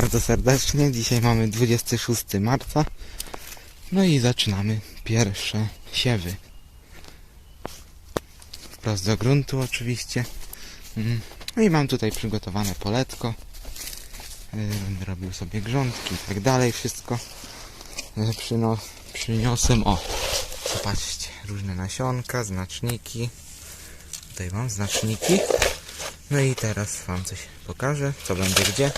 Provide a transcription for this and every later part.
Bardzo serdecznie. Dzisiaj mamy 26 marca. No i zaczynamy pierwsze siewy. Wprost do gruntu oczywiście. Mm. No i mam tutaj przygotowane poletko. Yy, Będę robił sobie grządki i tak dalej. Wszystko yy, przyno przyniosłem. O, zobaczcie. Różne nasionka, znaczniki. Tutaj mam znaczniki. No i teraz wam coś pokażę, co będzie gdzie.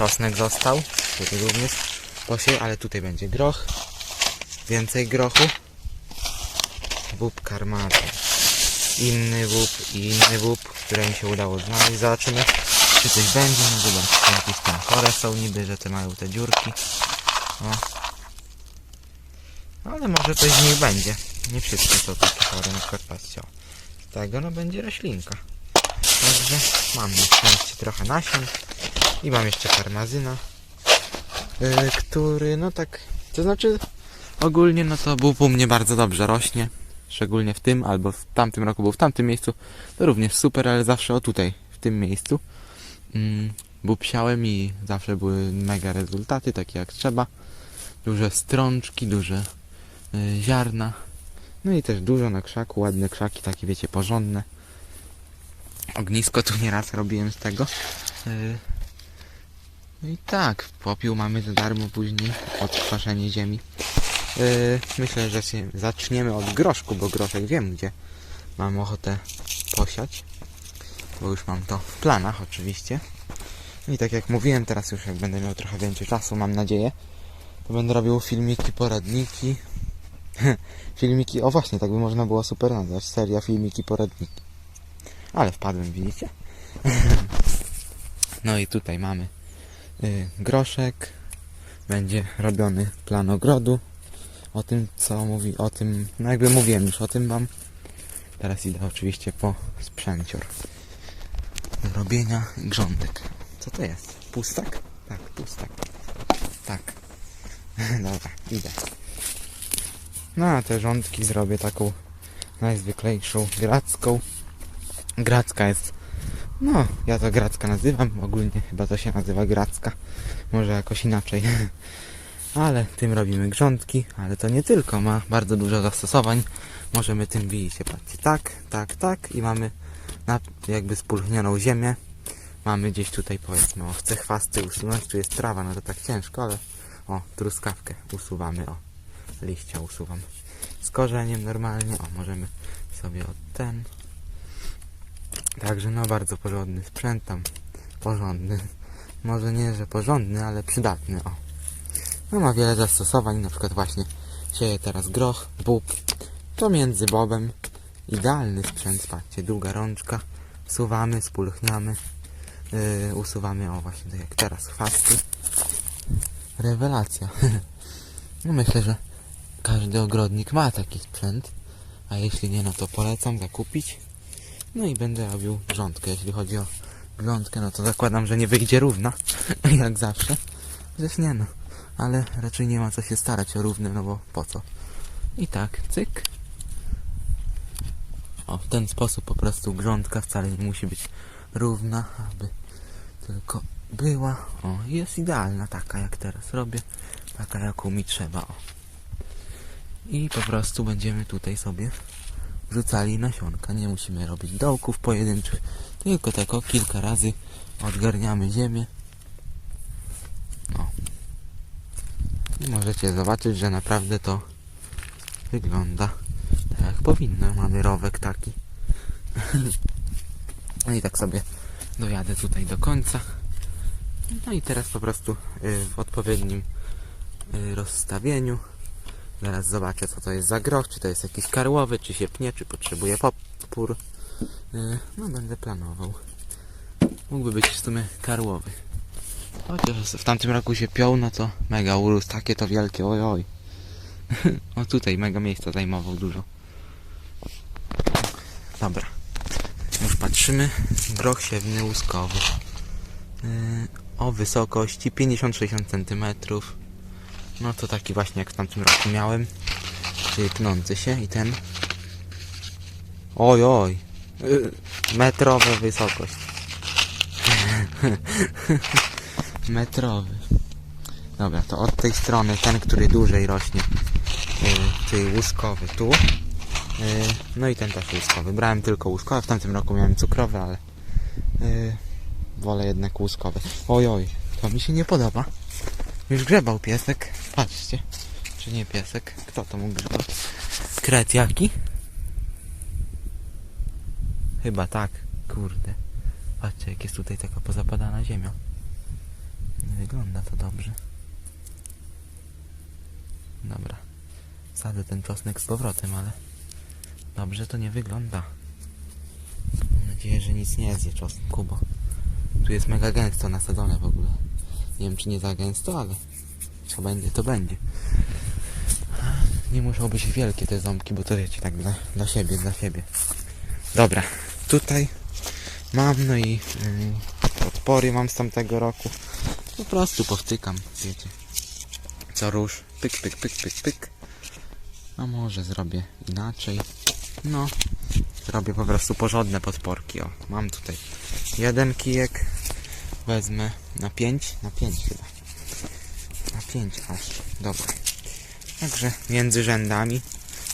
Czosnek został, tutaj również posie, ale tutaj będzie groch. Więcej grochu. Bób karmaty. Inny bób i inny bób, które mi się udało znaleźć. Zobaczymy, czy coś będzie. No zobaczcie, jakieś tam chore są niby, że te mają te dziurki. O. Ale może coś z nich będzie. Nie wszystkie są takie chore, na przykład patrzcie. Z tego no będzie roślinka. Także mam na szczęście trochę nasion i mam jeszcze karmazyna, yy, który no tak, to znaczy ogólnie no to bób u mnie bardzo dobrze rośnie, szczególnie w tym albo w tamtym roku był w tamtym miejscu, to również super, ale zawsze o tutaj, w tym miejscu. Mm, bób siałem i zawsze były mega rezultaty, takie jak trzeba. Duże strączki, duże yy, ziarna, no i też dużo na krzaku, ładne krzaki, takie wiecie, porządne. Ognisko tu nieraz robiłem z tego. No i tak, popiół mamy za darmo później, odkwaszenie ziemi. Yy, myślę, że się zaczniemy od groszku, bo groszek wiem gdzie mam ochotę posiać. Bo już mam to w planach oczywiście. I tak jak mówiłem, teraz już jak będę miał trochę więcej czasu, mam nadzieję, to będę robił filmiki, poradniki. filmiki, o właśnie, tak by można było super nazwać, seria filmiki, poradniki. Ale wpadłem, widzicie? no i tutaj mamy groszek. Będzie robiony plan ogrodu. O tym, co mówi, o tym, no jakby mówiłem już o tym wam. Teraz idę oczywiście po sprzęcior. Do robienia grządek. Co to jest? Pustak? Tak, pustak. Tak. Dobra, idę. No a te rządki zrobię taką najzwyklejszą gracką. Gracka jest. No, ja to Gracka nazywam. Ogólnie chyba to się nazywa Gracka. Może jakoś inaczej. Ale tym robimy grządki, ale to nie tylko, ma bardzo dużo zastosowań. Możemy tym widzicie, patrzcie, tak, tak, tak i mamy jakby spulchnioną ziemię. Mamy gdzieś tutaj powiedzmy, o chcę chwasty usunąć, tu jest trawa, no to tak ciężko, ale o, truskawkę usuwamy, o, liścia usuwam. Z korzeniem normalnie, o, możemy sobie od ten, Także no bardzo porządny sprzęt tam. Porządny. Może nie, że porządny, ale przydatny, o. No ma wiele zastosowań, na przykład właśnie sieję teraz groch, bób, to między bobem. Idealny sprzęt, patrzcie, długa rączka. Wsuwamy, spulchniamy, yy, usuwamy, o właśnie tak jak teraz, chwasty. Rewelacja. no myślę, że każdy ogrodnik ma taki sprzęt, a jeśli nie, no to polecam zakupić. No i będę robił grządkę. Jeśli chodzi o grządkę, no to zakładam, że nie wyjdzie równa, jak zawsze. Chociaż nie no, ale raczej nie ma co się starać o równy, no bo po co? I tak, cyk. O, w ten sposób po prostu grządka wcale nie musi być równa, aby tylko była. O, jest idealna taka, jak teraz robię. Taka, jaką mi trzeba, o. I po prostu będziemy tutaj sobie wrzucali nasionka. Nie musimy robić dołków pojedynczych, tylko tak o kilka razy odgarniamy ziemię. No. I możecie zobaczyć, że naprawdę to wygląda tak jak powinno. Mamy rowek taki. No i tak sobie dojadę tutaj do końca. No i teraz po prostu y, w odpowiednim y, rozstawieniu Zaraz zobaczę co to jest za groch, czy to jest jakiś karłowy, czy się pnie, czy potrzebuje popór. Yy, No będę planował. Mógłby być w sumie karłowy. Chociaż w tamtym roku się piął, no to mega urósł, takie to wielkie, oj oj. o tutaj mega miejsca zajmował dużo. Dobra. Już patrzymy. Groch siewny łuskowy. Yy, o wysokości 50-60 cm. No to taki właśnie jak w tamtym roku miałem. Czyli pnący się i ten. Oj, oj. Y, Metrowa wysokość. metrowy. Dobra, to od tej strony ten, który dłużej rośnie, yy, czyli łuskowy tu. Yy, no i ten też łuskowy. Brałem tylko łuskowe, w tamtym roku miałem cukrowe, ale wolę jednak łuskowe. Oj, oj, to mi się nie podoba. Już grzebał piesek. Patrzcie. Czy nie piesek? Kto to mógł grzebać? Kret jaki? Chyba tak. Kurde. Patrzcie, jak jest tutaj taka pozapadana ziemia. Nie wygląda to dobrze. Dobra. Sadzę ten czosnek z powrotem, ale dobrze to nie wygląda. Mam nadzieję, że nic nie zje czosnku, bo tu jest mega gęsto nasadzone w ogóle. Nie wiem, czy nie za gęsto, ale co będzie, to będzie. Nie muszą być wielkie te ząbki, bo to wiecie, tak dla, dla siebie, dla siebie. Dobra, tutaj mam, no i yy, podpory mam z tamtego roku. Po prostu powtykam, wiecie. Co róż, pyk, pyk, pyk, pyk, pyk. A może zrobię inaczej. No, zrobię po prostu porządne podporki. O, mam tutaj jeden kijek. Wezmę na 5, na 5 chyba. Na 5 aż. Dobra. Także między rzędami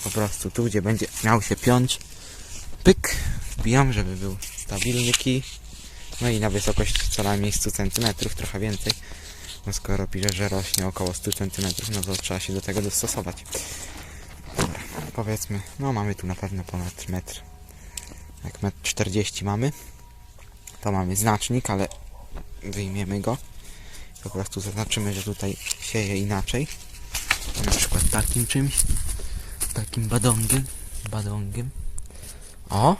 po prostu tu, gdzie będzie miał się piąć, pyk, wbijam, żeby był stabilny kij. No i na wysokość co najmniej 100 cm, trochę więcej. No skoro pisze, że rośnie około 100 cm, no to trzeba się do tego dostosować. Dobra, powiedzmy, no mamy tu na pewno ponad metr. Jak metr 40 mamy, to mamy znacznik, ale wyjmiemy go. Po prostu zaznaczymy, że tutaj sieje inaczej. Na przykład takim czymś. Takim badongiem. Badongiem. O!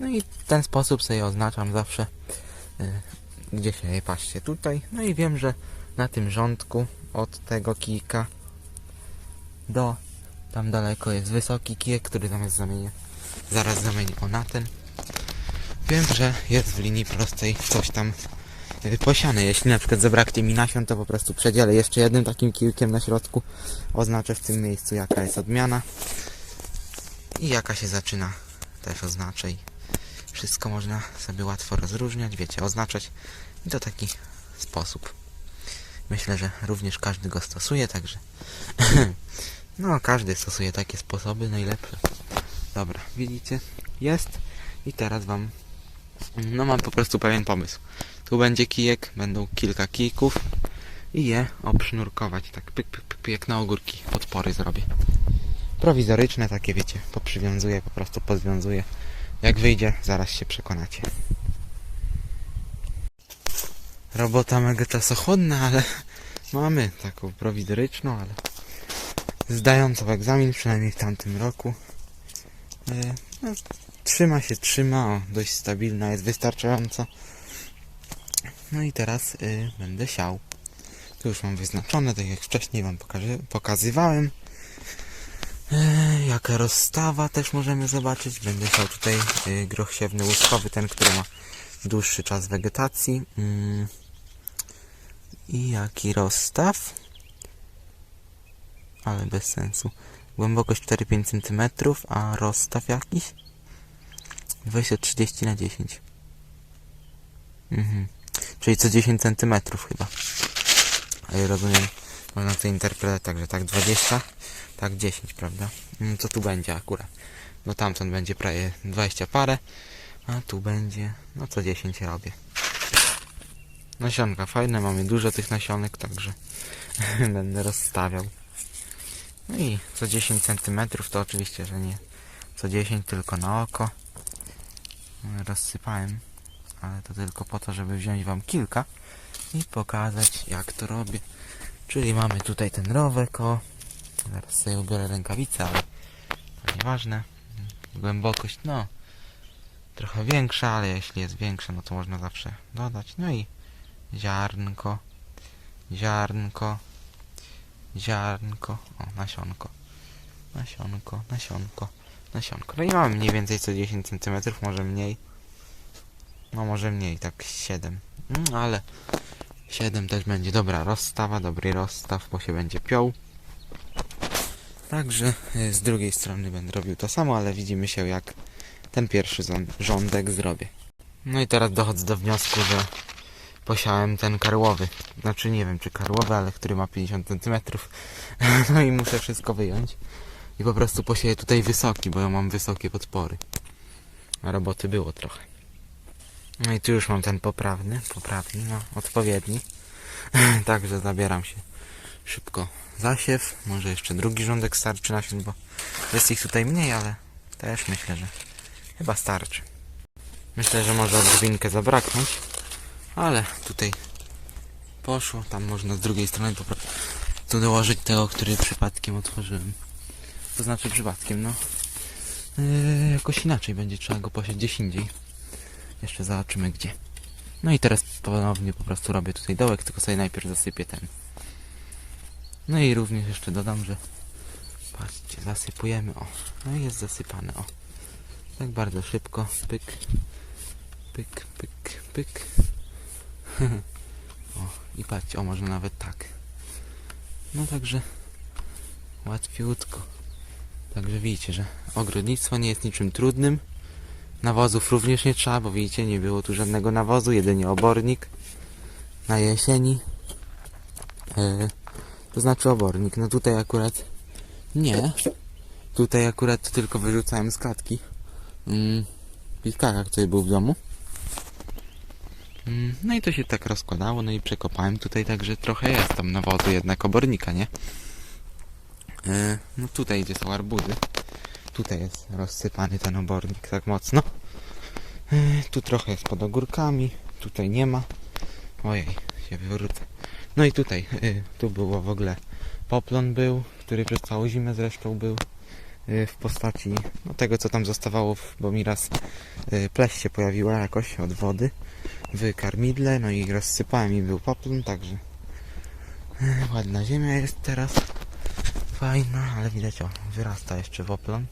No i w ten sposób sobie oznaczam zawsze y, gdzie sieje. Patrzcie tutaj. No i wiem, że na tym rządku od tego kijka do tam daleko jest wysoki kijek, który zamiast zamienię zaraz zamienię o na ten. Wiem, że jest w linii prostej coś tam posiane. Jeśli na przykład zabraknie mi nasion, to po prostu przedzielę jeszcze jednym takim kijkiem na środku. Oznaczę w tym miejscu jaka jest odmiana i jaka się zaczyna też oznaczę i wszystko można sobie łatwo rozróżniać, wiecie, oznaczać i to taki sposób. Myślę, że również każdy go stosuje, także no każdy stosuje takie sposoby najlepsze. Dobra, widzicie? Jest i teraz wam no mam po prostu pewien pomysł. Tu będzie kijek, będą kilka kijków i je obsznurkować, tak pyk, pyk, pyk, jak na ogórki, podpory zrobię. Prowizoryczne takie, wiecie, poprzywiązuję, po prostu pozwiązuję. Jak wyjdzie, zaraz się przekonacie. Robota mega czasochłonna, ale mamy taką prowizoryczną, ale zdającą egzamin, przynajmniej w tamtym roku. E, No, trzyma się, trzyma, o, dość stabilna, jest wystarczająco. No i teraz y, będę siał. Tu już mam wyznaczone, tak jak wcześniej wam pokaże, pokazywałem. E, jaka rozstawa też możemy zobaczyć. Będę siał tutaj y, groch siewny łuskowy, ten, który ma dłuższy czas wegetacji. Mm. I jaki rozstaw? Ale bez sensu. Głębokość 4-5 cm, a rozstaw jakiś? 230 na 10. Mhm. Czyli co 10 cm chyba. Ale rozumiem, można to interpretować tak, że tak 20, tak 10, prawda? Mm, Co tu będzie akurat? No tamtąd będzie prawie 20 parę, a tu będzie, no co 10 robię. Nasionka fajne, mamy dużo tych nasionek, także będę rozstawiał. No i co 10 cm to oczywiście, że nie co 10, tylko na oko. Rozsypałem, ale to tylko po to, żeby wziąć wam kilka i pokazać jak to robię. Czyli mamy tutaj ten rowek, o. Zaraz sobie ubiorę rękawice, ale to nieważne. Głębokość, no, trochę większa, ale jeśli jest większa, no to można zawsze dodać. No i ziarnko, ziarnko, ziarnko, o, nasionko, nasionko, nasionko, nasionko. No i mamy mniej więcej co 10 cm, może mniej. No może mniej, tak 7. Mm, ale 7 też będzie dobra rozstawa, dobry rozstaw, bo się będzie piął. Także y, z drugiej strony będę robił to samo, ale widzimy się jak ten pierwszy zą- rządek zrobię. No i teraz dochodzę do wniosku, że posiałem ten karłowy. Znaczy nie wiem czy karłowy, ale który ma 50 cm. No i muszę wszystko wyjąć. I po prostu posieję tutaj wysoki, bo ja mam wysokie podpory. A roboty było trochę. No i tu już mam ten poprawny, poprawny, no odpowiedni. Także zabieram się szybko zasiew. Może jeszcze drugi rządek starczy nasion, bo jest ich tutaj mniej, ale też myślę, że chyba starczy. Myślę, że może odrobinkę zabraknąć, ale tutaj poszło. Tam można z drugiej strony po prostu dołożyć tego, który przypadkiem otworzyłem. To znaczy przypadkiem, no. Yy, jakoś inaczej będzie trzeba go posiać gdzieś indziej. Jeszcze zobaczymy gdzie. No i teraz ponownie po prostu robię tutaj dołek, tylko sobie najpierw zasypię ten. No i również jeszcze dodam, że patrzcie, zasypujemy, o. No i jest zasypane, o. Tak bardzo szybko, pyk, pyk, pyk, pyk. o, i patrzcie, o, można nawet tak. No także łatwiutko. Także widzicie, że ogrodnictwo nie jest niczym trudnym. Nawozów również nie trzeba, bo widzicie, nie było tu żadnego nawozu, jedynie obornik na jesieni. Yy, to znaczy obornik. No tutaj akurat nie. Tutaj akurat tylko wyrzucałem z klatki. Mm, Piskaka, który był w domu. Mm, no i to się tak rozkładało, no i przekopałem tutaj, także trochę jest tam nawozu jednak obornika, nie? Yy, no tutaj gdzie są arbuzy. Tutaj jest rozsypany ten obornik tak mocno. Yy, tu trochę jest pod ogórkami, tutaj nie ma. Ojej, się wywrócę. No i tutaj, yy, tu było w ogóle poplon był, który przez całą zimę zresztą był yy, w postaci no, tego co tam zostawało, bo mi raz pleś się pojawiła jakoś od wody w karmidle, no i rozsypałem i był poplon, także ładna ziemia jest teraz. Fajna, ale widać o, wyrasta jeszcze woplon.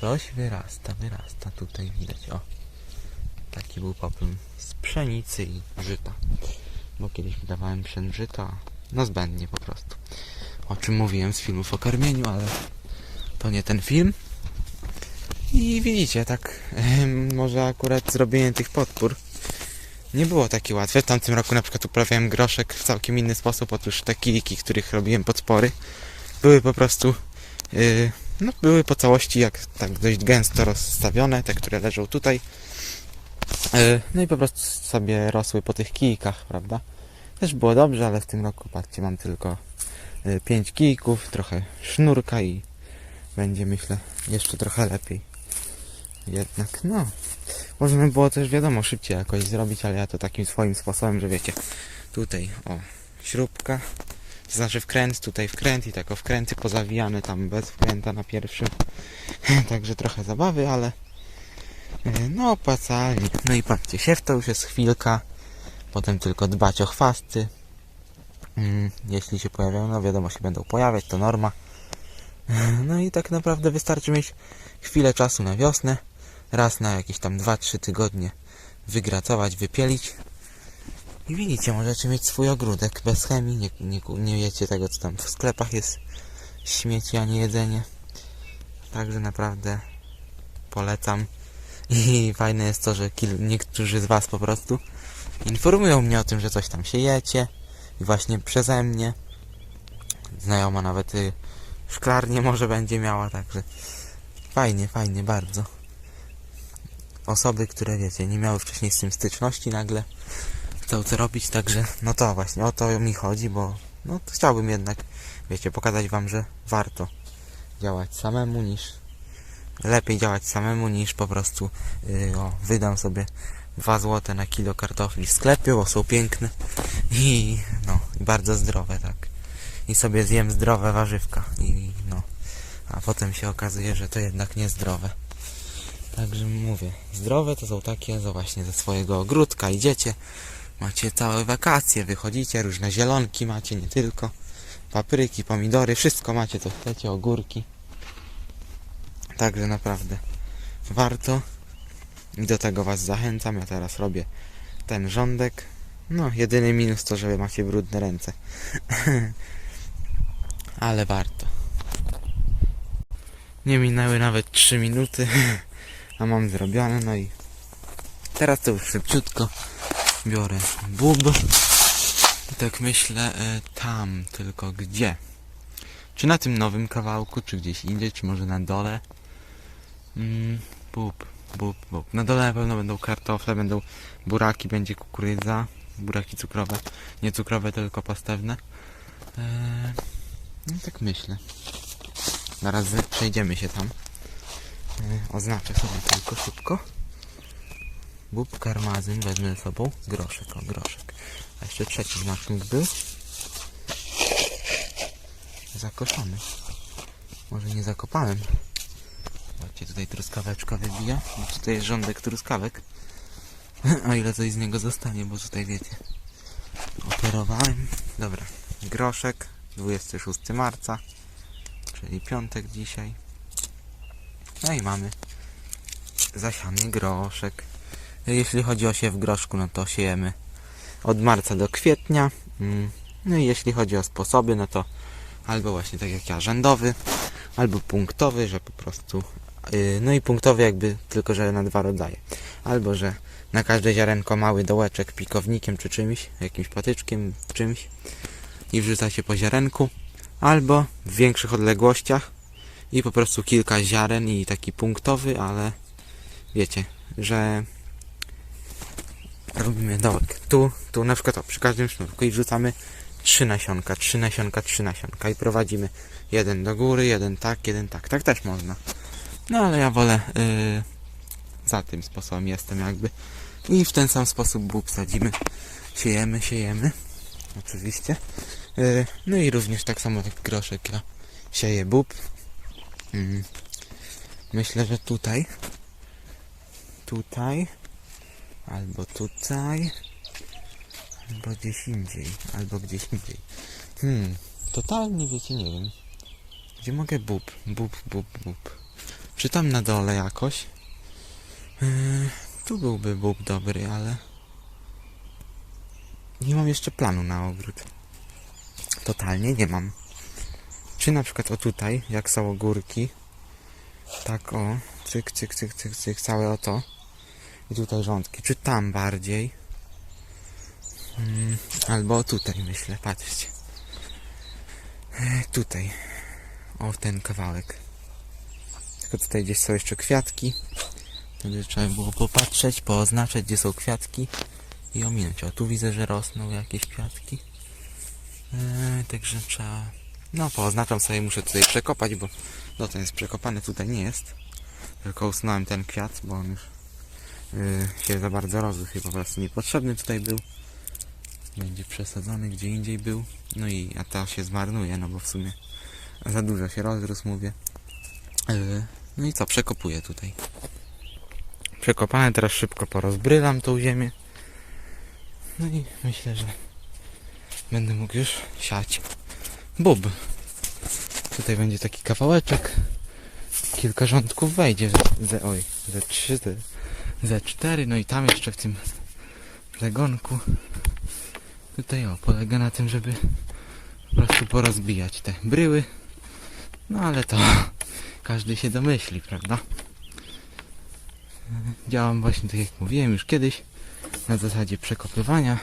Coś wyrasta, wyrasta tutaj widać, o. Taki był poplon z pszenicy i żyta. Bo kiedyś wydawałem pszen żyta, no zbędnie po prostu. O czym mówiłem z filmów o karmieniu, ale to nie ten film. I widzicie, tak, może akurat zrobienie tych podpór nie było takie łatwe. W tamtym roku na przykład uprawiałem groszek w całkiem inny sposób. Otóż te kijki, których robiłem podpory, były po prostu, yy, no były po całości jak tak dość gęsto rozstawione, te, które leżą tutaj. Yy, no i po prostu sobie rosły po tych kijkach, prawda? Też było dobrze, ale w tym roku, patrzcie, mam tylko yy, pięć kijków, trochę sznurka i będzie, myślę, jeszcze trochę lepiej. Jednak, no, można by było też, wiadomo, szybciej jakoś zrobić, ale ja to takim swoim sposobem, że wiecie, tutaj, o, śrubka, to znaczy wkręt, tutaj wkręt i tak o wkręty pozawijane tam bez wkręta na pierwszym. Także trochę zabawy, ale e, no opłacalnie. No i patrzcie, siew to już jest chwilka, potem tylko dbać o chwasty. Mm, Jeśli się pojawiają, no wiadomo się będą pojawiać, to norma. No i tak naprawdę wystarczy mieć chwilę czasu na wiosnę, raz na jakieś tam 2-3 tygodnie wygracować, wypielić i widzicie, możecie mieć swój ogródek bez chemii, nie, nie, nie wiecie tego, co tam w sklepach jest śmieci, a nie jedzenie. Także naprawdę polecam. I fajne jest to, że niektórzy z Was po prostu informują mnie o tym, że coś tam siejecie. I właśnie przeze mnie. Znajoma nawet y, szklarnię może będzie miała, także fajnie, fajnie, bardzo. Osoby, które wiecie, nie miały wcześniej z tym styczności, nagle chcą co robić, także no to właśnie o to mi chodzi, bo no chciałbym jednak, wiecie, pokazać wam, że warto działać samemu niż lepiej działać samemu niż po prostu yy, o, wydam sobie 2 złote na kilo kartofli w sklepie, bo są piękne i no, i bardzo zdrowe, tak. I sobie zjem zdrowe warzywka i no, a potem się okazuje, że to jednak niezdrowe. Także mówię, zdrowe to są takie, że właśnie ze swojego ogródka idziecie, macie całe wakacje, wychodzicie, różne zielonki macie, nie tylko, papryki, pomidory, wszystko macie co chcecie, ogórki. Także naprawdę warto i do tego was zachęcam. Ja teraz robię ten rządek. No, jedyny minus to, że macie brudne ręce. Ale warto. Nie minęły nawet 3 minuty, a mam zrobione, no i teraz to już szybciutko. Biorę bub. I tak myślę, e, tam, tylko gdzie? Czy na tym nowym kawałku, czy gdzieś indziej, czy może na dole? Mm, bub, bub, bub. Na dole na pewno będą kartofle, będą buraki, będzie kukurydza, buraki cukrowe. Nie cukrowe, tylko pastewne. Eee, no tak myślę. Zaraz przejdziemy się tam. Eee, oznaczę sobie tylko szybko. Bób, karmazyn, wezmę ze sobą. Groszek, o groszek. A jeszcze trzeci znacznik był. Zakoszony. Może nie zakopałem. Zobaczcie, tutaj truskaweczka wybija. Tutaj jest rządek truskawek. O ile coś z niego zostanie, bo tutaj wiecie. Operowałem. Dobra. Groszek. 26 marca. Czyli piątek dzisiaj. No i mamy zasiany groszek. Jeśli chodzi o siew groszku, no to siejemy od marca do kwietnia. Mm, No i jeśli chodzi o sposoby, no to albo właśnie tak jak ja, rzędowy, albo punktowy, że po prostu. Yy, no i punktowy jakby tylko, że na dwa rodzaje. Albo, że na każde ziarenko mały dołeczek pikownikiem czy czymś, jakimś patyczkiem, czymś i wrzuca się po ziarenku, albo w większych odległościach i po prostu kilka ziaren i taki punktowy, ale wiecie, że robimy dołek. Tu, tu na przykład o, przy każdym sznurku i wrzucamy trzy nasionka, trzy nasionka, trzy nasionka i prowadzimy jeden do góry, jeden tak, jeden tak. Tak też można. No ale ja wolę yy, za tym sposobem jestem jakby. I w ten sam sposób bób sadzimy. Siejemy, siejemy. Oczywiście. Yy, no i również tak samo jak groszek ja sieję bób. Mm. Myślę, że tutaj. Tutaj. Albo tutaj. Albo gdzieś indziej. Albo gdzieś indziej. Hmm. Totalnie wiecie, nie wiem. Gdzie mogę bób? Bób, bób, bób. Czy tam na dole jakoś? Yy, tu byłby bób dobry, ale... Nie mam jeszcze planu na ogród. Totalnie nie mam. Czy na przykład o tutaj, jak są ogórki, tak o, cyk, cyk, cyk, cyk, cyk, całe o to. I tutaj rządki. Czy tam bardziej? Mm, albo tutaj myślę, patrzcie. E, Tutaj. O, ten kawałek. Tylko tutaj gdzieś są jeszcze kwiatki. Wtedy trzeba było popatrzeć, pooznaczać, gdzie są kwiatki i ominąć. O, tu widzę, że rosną jakieś kwiatki. Eee, także trzeba... No, pooznaczam sobie, muszę tutaj przekopać, bo no ten jest przekopany, tutaj nie jest. Tylko usunąłem ten kwiat, bo on już się za bardzo rozrósł i po prostu niepotrzebny tutaj był. Będzie przesadzony, gdzie indziej był. No i a to się zmarnuje, no bo w sumie za dużo się rozrósł, mówię. Yy, no i co, przekopuję tutaj. Przekopane, teraz szybko porozbrydam tą ziemię. No i myślę, że będę mógł już siać bób. Tutaj będzie taki kawałeczek. Kilka rządków wejdzie. Ze, ze, oj, ze trzy, ze, ze cztery. No i tam jeszcze w tym zagonku. Tutaj o, polega na tym, żeby po prostu porozbijać te bryły. No ale to każdy się domyśli, prawda? Działam właśnie tak jak mówiłem już kiedyś na zasadzie przekopywania.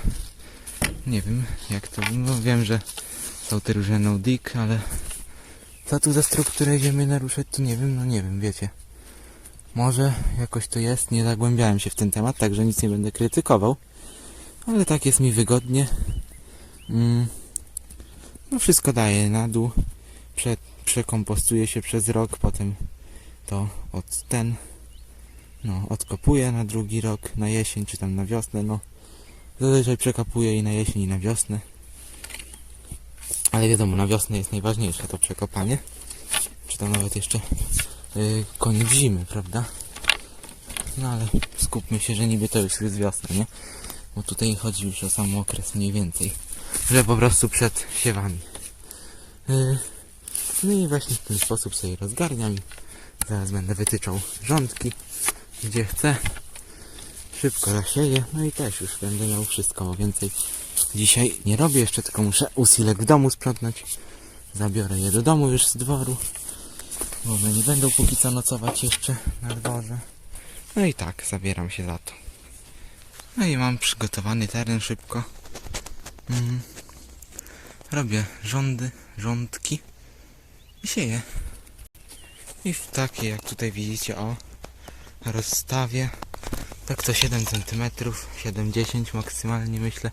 Nie wiem jak to, no wiem, że są te różne no dig, ale co tu za strukturę ziemi naruszać, to nie wiem, no nie wiem, wiecie. Może jakoś to jest, nie zagłębiałem się w ten temat, także nic nie będę krytykował, ale tak jest mi wygodnie. Mm. No wszystko daje na dół, Prze, przekompostuje się przez rok, potem to od ten, no odkopuję na drugi rok, na jesień czy tam na wiosnę, no zazwyczaj przekapuję i na jesień i na wiosnę. Ale wiadomo, na wiosnę jest najważniejsze to przekopanie. Czy tam nawet jeszcze yy, koniec zimy, prawda? No ale skupmy się, że niby to już jest wiosna, nie? Bo tutaj chodzi już o sam okres mniej więcej. Że po prostu przed siewami. Yy, no i właśnie w ten sposób sobie rozgarniam i zaraz będę wytyczał rządki, gdzie chcę. Szybko zasieję, no i też już będę miał wszystko, bo więcej Dzisiaj nie robię jeszcze, tylko muszę usilek w domu sprzątnąć. Zabiorę je do domu już z dworu. One nie będą póki co nocować jeszcze na dworze. No i tak, zabieram się za to. No i mam przygotowany teren szybko. Mm. Robię rządy, rządki i sieję. I w takie, jak tutaj widzicie, o, rozstawię. Tak to 7 cm, 7-10 maksymalnie myślę.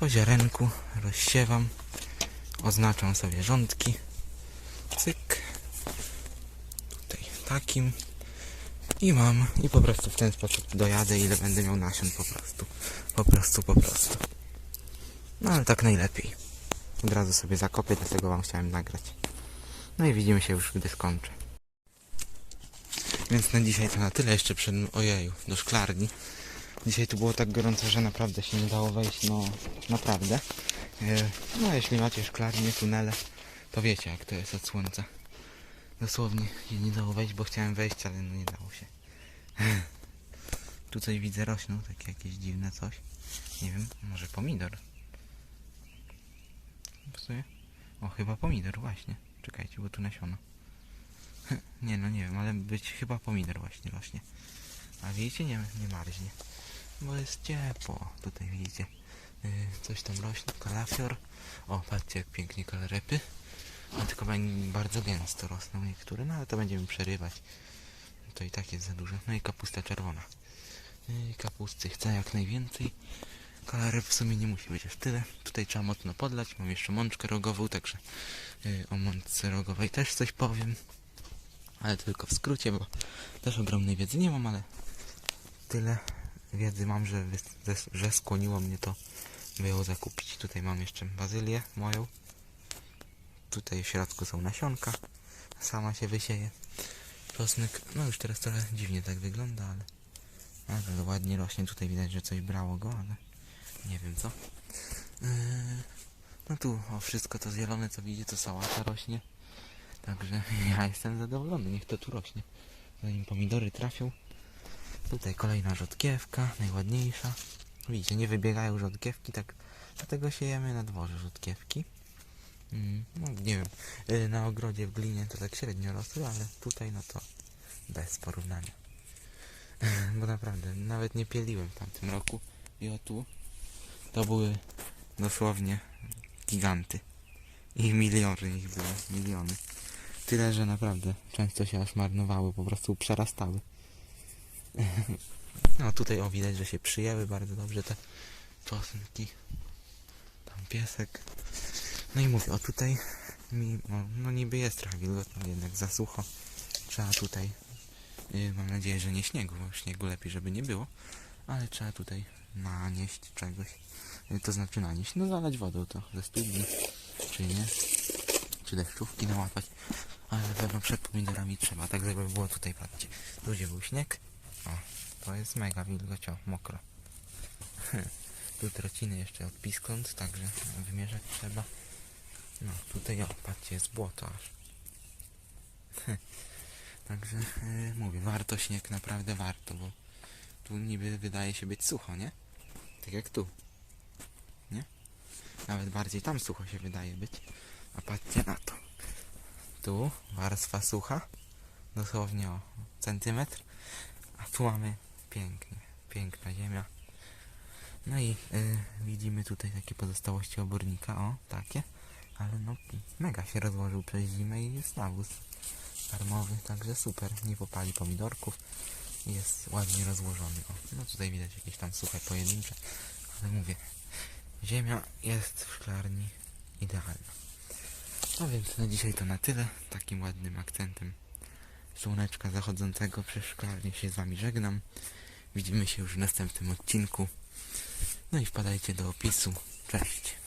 Po ziarenku rozsiewam. Oznaczam sobie rządki. Cyk. Takim. I mam. I po prostu w ten sposób dojadę ile będę miał nasion po prostu. Po prostu, po prostu. No ale tak najlepiej. Od razu sobie zakopię, dlatego wam chciałem nagrać. No i widzimy się już, gdy skończę. Więc na dzisiaj to na tyle jeszcze przed... Ojeju, do szklarni. Dzisiaj tu było tak gorąco, że naprawdę się nie dało wejść, no naprawdę. E, No jeśli macie szklarnię, tunele, to wiecie jak to jest od słońca. Dosłownie się nie dało wejść, bo chciałem wejść, ale no nie dało się. Tu coś widzę rośną, takie jakieś dziwne coś. Nie wiem, może pomidor. Pasuje? O, chyba pomidor, właśnie. Czekajcie, bo tu nasiono. Nie no, nie wiem, ale być chyba pomidor właśnie rośnie. A widzicie, nie, nie marznie. Bo jest ciepło. Tutaj widzicie. Yy, coś tam rośnie, kalafior. O, patrzcie jak pięknie kalarepy. A tylko bardzo gęsto rosną niektóre, no ale to będziemy przerywać. To i tak jest za dużo. No i kapusta czerwona. Yy, kapusty chcę jak najwięcej. Kalarep w sumie nie musi być aż tyle. Tutaj trzeba mocno podlać. Mam jeszcze mączkę rogową, także yy, o mączce rogowej też coś powiem. Ale tylko w skrócie, bo też ogromnej wiedzy nie mam, ale tyle wiedzy mam, że- że skłoniło mnie to, by ją zakupić. Tutaj mam jeszcze bazylię moją. Tutaj w środku są nasionka. Sama się wysieje. Czosnek, no już teraz trochę dziwnie tak wygląda, ale, ładnie rośnie. Tutaj widać, że coś brało go, ale nie wiem co. Yy, no tu o wszystko to zielone, co widzicie, to sałata rośnie. Także ja jestem zadowolony, niech to tu rośnie. Zanim pomidory trafią. Tutaj kolejna rzodkiewka, najładniejsza. Widzicie, nie wybiegają rzodkiewki, tak dlatego siejemy na dworze rzodkiewki. Mm, no nie wiem, y, na ogrodzie w glinie to tak średnio rosły, ale tutaj no to bez porównania. Bo naprawdę, nawet nie pieliłem w tamtym roku. I o tu, to były dosłownie giganty. I miliony ich było, miliony. Tyle, że naprawdę często się aż marnowały, po prostu przerastały. No tutaj o widać, że się przyjęły bardzo dobrze te czosnki. Tam piesek. No i mówię, o tutaj no, niby jest trochę wilgotno, jednak za sucho. Trzeba tutaj, yy, mam nadzieję, że nie śniegu, bo śniegu lepiej, żeby nie było. Ale trzeba tutaj nanieść czegoś. Yy, to znaczy nanieść, no zalać wodą to ze studni, czy nie. Czy deszczówki nałapać. Ale pewno przed pomidorami trzeba, tak żeby było tutaj, patrzcie. Tu gdzie był śnieg. O, to jest mega wilgocio, mokro. tu trociny jeszcze od piskląt, także wymierzać trzeba. No, tutaj o, patrzcie, jest błoto aż. także yy, mówię, warto śnieg, naprawdę warto, bo tu niby wydaje się być sucho, nie? Tak jak tu. Nie? Nawet bardziej tam sucho się wydaje być. A patrzcie na to. Tu warstwa sucha, dosłownie o centymetr, a tu mamy pięknie, piękna ziemia. No i y, widzimy tutaj takie pozostałości obornika, o, takie, ale no mega się rozłożył przez zimę i jest nawóz darmowy, także super, nie popali pomidorków, jest ładnie rozłożony, o, no tutaj widać jakieś tam suche pojedyncze, ale mówię, ziemia jest w szklarni idealna. No więc na dzisiaj to na tyle. Takim ładnym akcentem słoneczka zachodzącego przez szklarnię się z wami żegnam. Widzimy się już w następnym odcinku. No i wpadajcie do opisu. Cześć.